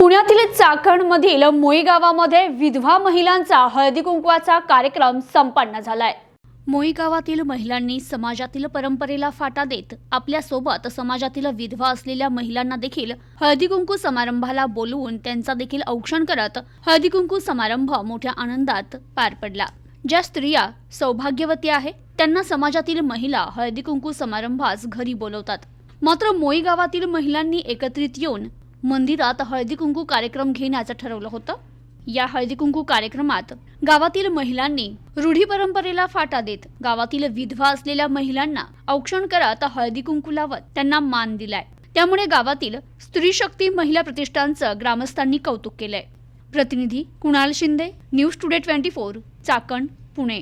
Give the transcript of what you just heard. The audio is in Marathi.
पुण्यातील चाकणमधील मोई गावामध्ये विधवा महिलांचा हळदी कुंकवाचा कार्यक्रम संपन्न झालाय. मोई गावातील महिलांनी समाजातील परंपरेला फाटा देत आपल्यासोबत समाजातील विधवा असलेल्या महिलांना देखील हळदी कुंकू समारंभाला बोलवून त्यांचा देखील औक्षण करत हळदी कुंकू समारंभ मोठ्या आनंदात पार पडला. ज्या स्त्रिया सौभाग्यवती आहे त्यांना समाजातील महिला हळदी कुंकू समारंभास घरी बोलवतात. मात्र मोई गावातील महिलांनी एकत्रित येऊन मंदिरात हळदी कुंकू कार्यक्रम घेण्याचं ठरवलं होतं. या हळदी कुंकू कार्यक्रमात गावातील महिलांनी रूढी परंपरेला फाटा देत गावातील विधवा असलेल्या महिलांना औक्षण करत हळदी कुंकू लावत त्यांना मान दिलाय. त्यामुळे गावातील स्त्री शक्ती महिला प्रतिष्ठानचं ग्रामस्थांनी कौतुक केलंय. प्रतिनिधी Kunal Shinde news today twenty four Chakan Pune.